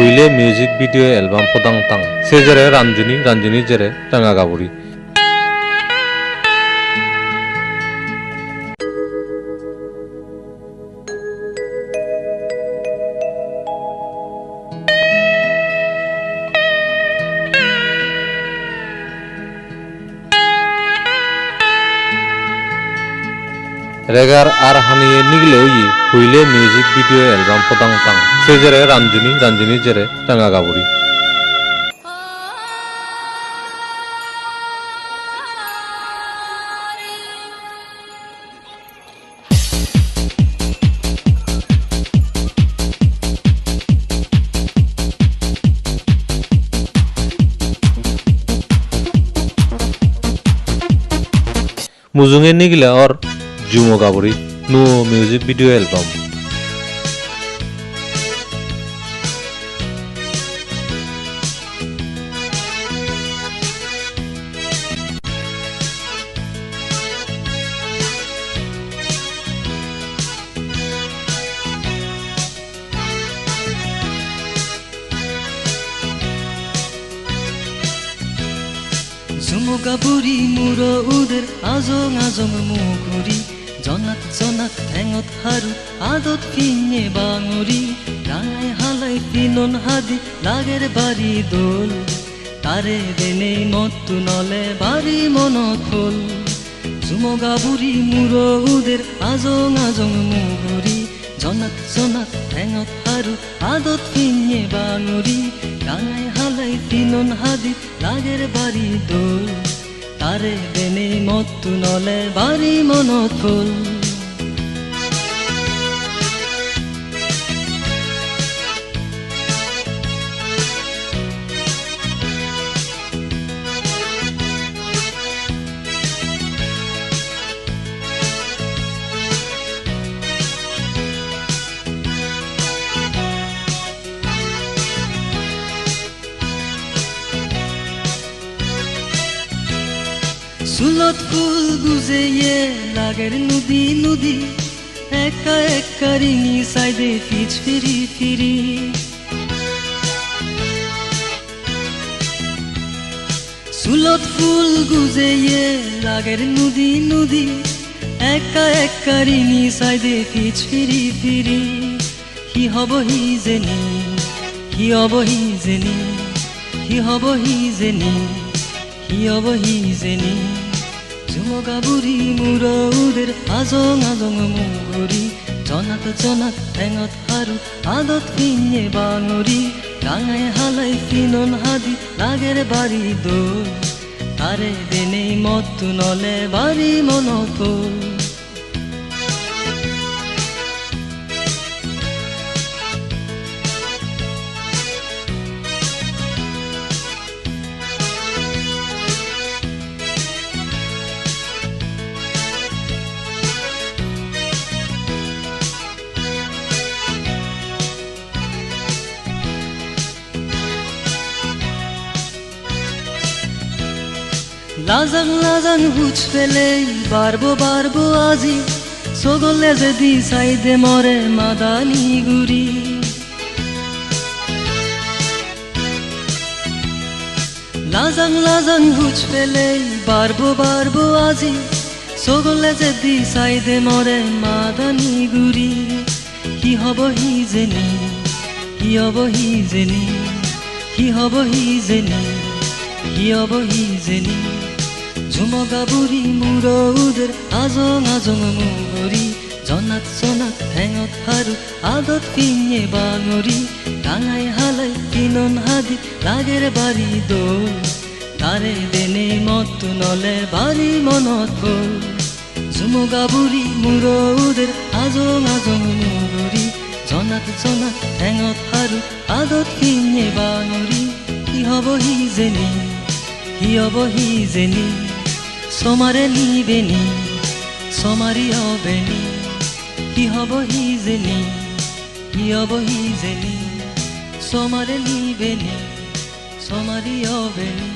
হুইলে music video album পদাং তাং। সে জেরে রাঞ্জনী রাঞ্জনী জেরে টাঙ্গা রেগার আর হানিয়ে নিগলে ই হুইলে মিউজিক ভিডিও এলবাম পদাং তাং সে জেরে রাঞ্জুনি রাঞ্জুনি জেরে টাঙ্গা গাবুরি মুজুঙে নিগলে অর জুমো গাবুরি নু মিউজিক ভিডিও এলবাম ঝুমুকা বুঢ়ী মূৰ উদের আজং আজং মুগুৰি জনাত জনাত, ঠেঙত হাৰু আদত পিনে বাঙৰি ডাঙাই হালাই পিনন হাদি, লাগের বাড়ি দোল। তারে দেনে মত্তু নলে বাড়ি মনত হল ঝুমগা বুঢ়ী মূৰ উদের আজং আজং মুগুৰি জনাত জনাত, ঠেঙত হাৰু আদত পিনে বাঙৰি ডাঙাই হালাই তিনন হাদি, লাগের বাড়ি দোল। তারে বেনে মত নলে বাড়ি মনত হল চুলত ফুল গুজেয়ে লাগের নদী নদী, একা একা রিঙি সাইডে পিছ ফিরি ফিরি। চুলত ফুল গুজেয়ে লাগের নদী নদী, একা একা রিঙি সাইডে পিছ ফিরি ফিরি। কি হব হি জেনি, কি হব হি জেনি, কি হব হি জেনি, কি হব হি জেনি। বুঢ়ী মূৰ উদের আজং আজং মুগুৰি জনাত জনাত ঠেঙত হাৰু আদত কিনে বাঙৰি ডাঙাই হালাই কিনন হাদি লাগের বাড়ি দোল তারে দেনে মত নলে বাড়ি মনত। লাজাং লাজাং হুচ ফেলে, বারবো বারবো আজি। সগলে যদি সাইদে মরে মাদানি গুরি লাজাং লাজাং হুচ ফেলে, বারবো বারবো আজি। সগলে যদি সাইদে মরে মাদানি গুরি কি হব হি জেনি, কি হব হি জেনি, কি হব হি জেনি, কি হব হি জেনি। ঝুমগা বুঢ়ী মূৰ উদের আজং আজং মুগুৰি জনাত জনাত ঠেঙত হাৰু আদত পিনে বাঙৰি ডাঙাই হালাই কিনন হাদি লাগের বাড়ি দোল। তারে দেনে মত্তু নলে বাড়ি মনত হল ঝুমগা বুঢ়ী মূৰ উদের আজং আজং মুগুৰি জনাত জনাত ঠেঙত হাৰু আদত পিনে বাঙৰি কি হব হি জেনি, কি হব হি জেনি? সমারে নিবেনি সমারি হবেনি কি হব হি জেনি কি হব হি জেনি সমারে নিবেনি সমারি হবেনি